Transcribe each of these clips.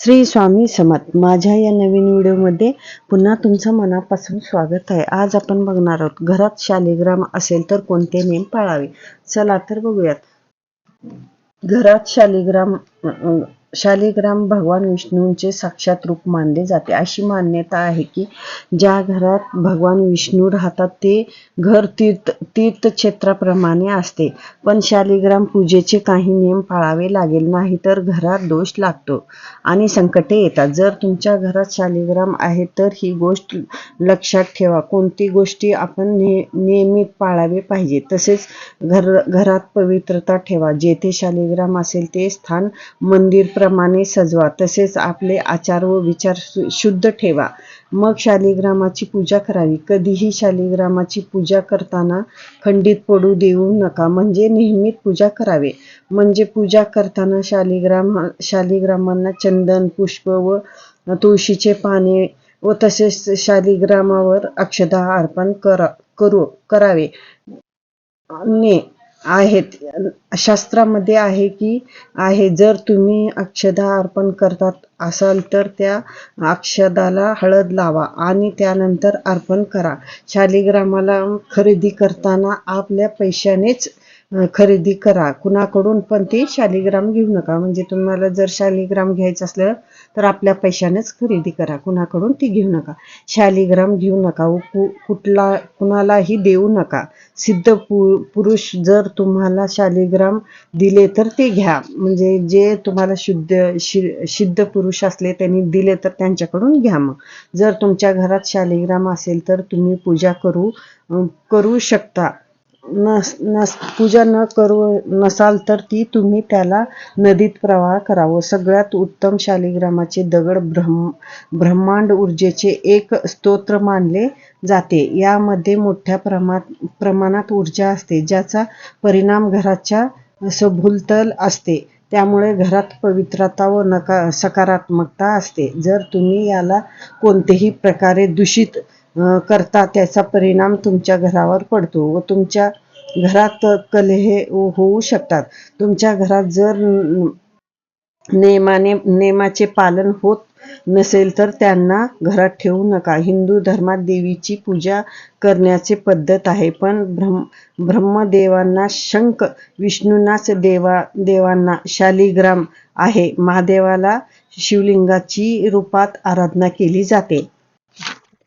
श्री स्वामी समत माझ्या या नवीन व्हिडिओमध्ये पुन्हा तुमचं मनापासून स्वागत आहे. आज आपण बघणार आहोत घरात शालिग्राम असेल तर कोणते नियम पाळावे? चला तर बघूयात. घरात शालिग्राम अं, शालिग्राम भगवान विष्णूंचे साक्षात रूप मानले जाते. अशी मान्यता आहे की ज्या घरात भगवान विष्णू राहतात ते घर तीर्थ तीर्थक्षेत्राप्रमाणे असते. पण शालिग्राम पूजेचे काही नियम पाळावे लागेल नाही तर घरात दोष लागतो आणि संकटे येतात. जर तुमच्या घरात शालिग्राम आहे तर ही गोष्ट लक्षात ठेवा. कोणती गोष्टी आपण ने नियमित पाळावे पाहिजे? तसेच घर घरात पवित्रता ठेवा. जेथे शालिग्राम असेल ते स्थान मंदिर प्रमाणे सजवा. तसेच आपले आचार व विचार शु- शुद्ध ठेवा. मग शालिग्रामाची पूजा करावी. कधीही शालिग्रामाची पूजा करताना खंडित पडू देऊ नका. म्हणजे नेहमीच पूजा करावे. म्हणजे पूजा करताना शालिग्राम शालिग्रामांना चंदन पुष्प व तुळशीचे पाने व तसेच शालिग्रामावर अक्षदा अर्पण करा करू करावे. ने आहेत. शास्त्रामध्ये आहे की आहे जर तुम्ही अक्षदा अर्पण करतात असाल तर त्या अक्षदाला हळद लावा आणि त्यानंतर अर्पण करा. शालिग्रामाला खरेदी करताना आपल्या पैशानेच खरेदी करा. कुणाकडून पण ते शालिग्राम घेऊ नका. म्हणजे तुम्हाला जर शालिग्राम घ्यायचं असलं तर आपल्या पैशानेच खरेदी करा. कुणाकडून ती घेऊ नका. शालिग्राम घेऊ नका. कु- कुठला कुणालाही देऊ नका. सिद्ध पु पुरुष जर तुम्हाला शालिग्राम दिले तर ते घ्या. म्हणजे जे तुम्हाला शुद्ध शि सिद्ध पुरुष असले त्यांनी दिले तर त्यांच्याकडून घ्या मग. जर तुमच्या घरात शालिग्राम असेल तर तुम्ही पूजा करू करू शकता. नस नस पूजा न करू नसाल तर ती तुम्ही त्याला नदीत प्रवाह करावं. सगळ्यात उत्तम शालिग्रामाचे दगड ब्रह्म ब्रह्मांड ऊर्जेचे एक स्तोत्र मानले जाते. यामध्ये मोठ्या प्रमा प्रमाणात ऊर्जा असते ज्याचा परिणाम घराच्या सभुलतल असते. त्यामुळे घरात पवित्रता व नका सकारात्मकता असते. जर तुम्ही याला कोणतेही प्रकारे दूषित करता त्याचा परिणाम तुमच्या घरावर पडतो व तुमच्या घरात कलहे होऊ शकतात. तुमच्या घरात जर नियमाने नियमाचे पालन होत नसेल तर त्यांना घरात ठेवू नका. हिंदू धर्मात देवीची पूजा करण्याची पद्धत आहे पण ब्रह्म ब्रह्मदेवांना शंख विष्णूंनाच देवा देवांना शालिग्राम आहे. महादेवाला शिवलिंगाची रूपात आराधना केली जाते.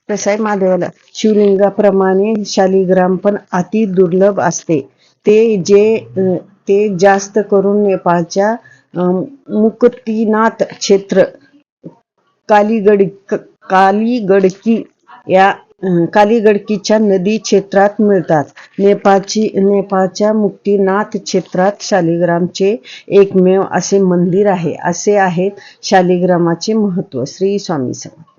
कसं आहे महादेवाला शिवलिंगाप्रमाणे शालिग्राम पण अति दुर्लभ असते. ते जे ते जास्त करून नेपाळच्या मुक्तीनाथ क्षेत्र कालीगड कालीगडकी या कालीगडकीच्या नदी क्षेत्रात मिळतात. नेपाळची नेपाळच्या मुक्तिनाथ क्षेत्रात शालिग्रामचे एकमेव असे मंदिर आहे. असे आहेत शालिग्रामाचे महत्त्व. श्री स्वामी समर्थ.